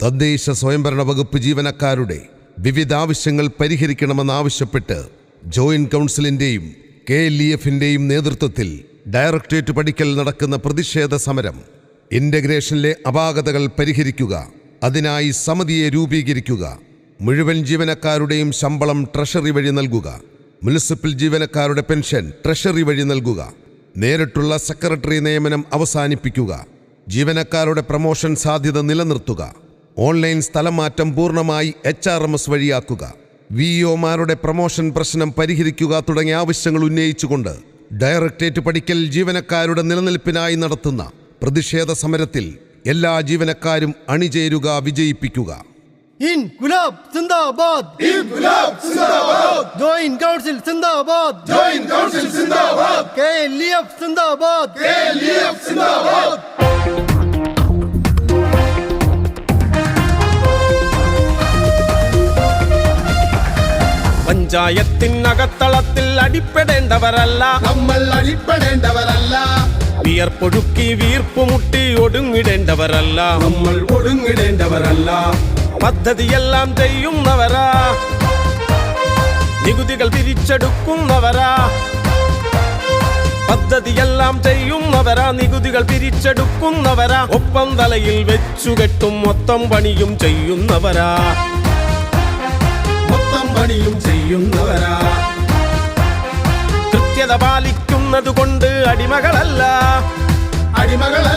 തദ്ദേശ സ്വയംഭരണ വകുപ്പ് ജീവനക്കാരുടെ വിവിധ ആവശ്യങ്ങൾ പരിഹരിക്കണമെന്നാവശ്യപ്പെട്ട് ജോയിന്റ് കൗൺസിലിന്റെയും കെ എൽ ഇ എഫിന്റെയും നേതൃത്വത്തിൽ ഡയറക്ടറേറ്റ് പഠിക്കൽ നടക്കുന്ന പ്രതിഷേധ സമരം ഇന്റഗ്രേഷനിലെ അപാകതകൾ പരിഹരിക്കുക അതിനായി സമിതിയെ രൂപീകരിക്കുക മുഴുവൻ ജീവനക്കാരുടെയും ശമ്പളം ട്രഷറി വഴി നൽകുക മുനിസിപ്പൽ ജീവനക്കാരുടെ പെൻഷൻ ട്രഷറി വഴി നൽകുക നേരിട്ടുള്ള സെക്രട്ടറി നിയമനം അവസാനിപ്പിക്കുക ജീവനക്കാരുടെ പ്രമോഷൻ സാധ്യത നിലനിർത്തുക. ഓൺലൈൻ സ്ഥലമാറ്റം പൂർണമായി എച്ച് ആർ എം എസ് വഴിയാക്കുക. വി ഒമാരുടെ പ്രമോഷൻ പ്രശ്നം പരിഹരിക്കുക തുടങ്ങിയ ആവശ്യങ്ങൾ ഉന്നയിച്ചുകൊണ്ട് ഡയറക്ടറേറ്റ് പഠിക്കൽ ജീവനക്കാരുടെ നിലനിൽപ്പിനായി നടത്തുന്ന പ്രതിഷേധ സമരത്തിൽ എല്ലാ ജീവനക്കാരും അണിചേരുക വിജയിപ്പിക്കുക. ഇൻ ഗുലാബ് സിന്ദാബാദ്. ഇൻകുലാബ് സിന്ദാബാദ്. ജോയിന്റ് കൗൺസിൽ സിന്ദാബാദ്. കൗൺസിൽ സിന്ദാബാദ്. കെ എൽ സിന്ദാബാദ് എഫ് സിന്ദാബാദ്. സിന്ദാബാദ്. പഞ്ചായത്തിനകത്തളത്തിൽ അടിപ്പെടേണ്ടവരല്ല. നമ്മൾ അടിപ്പെടേണ്ടവരല്ല. വിയർപ്പൊഴുക്കി വീർപ്പുമുട്ടി ഒടുങ്ങിടേണ്ടവരല്ല. നമ്മൾ ഒടുങ്ങിടേണ്ടവരല്ല. പദ്ധതിയെല്ലാം ചെയ്യുന്നവരാ. നികുതികൾ പിരിച്ചെടുക്കുന്നവരാ. പദ്ധതിയെല്ലാം ചെയ്യുന്നവരാ. നികുതികൾ പിരിച്ചെടുക്കുന്നവരാ. ഒപ്പം തലയിൽ വെച്ചുകെട്ടും മൊത്തം പണിയും ചെയ്യുന്നവരാ. പണിയും ചെയ്യുന്നവരാ. കൃത്യത പാലിക്കുന്നത് കൊണ്ട് അടിമകളല്ല. അടിമകളല്ല.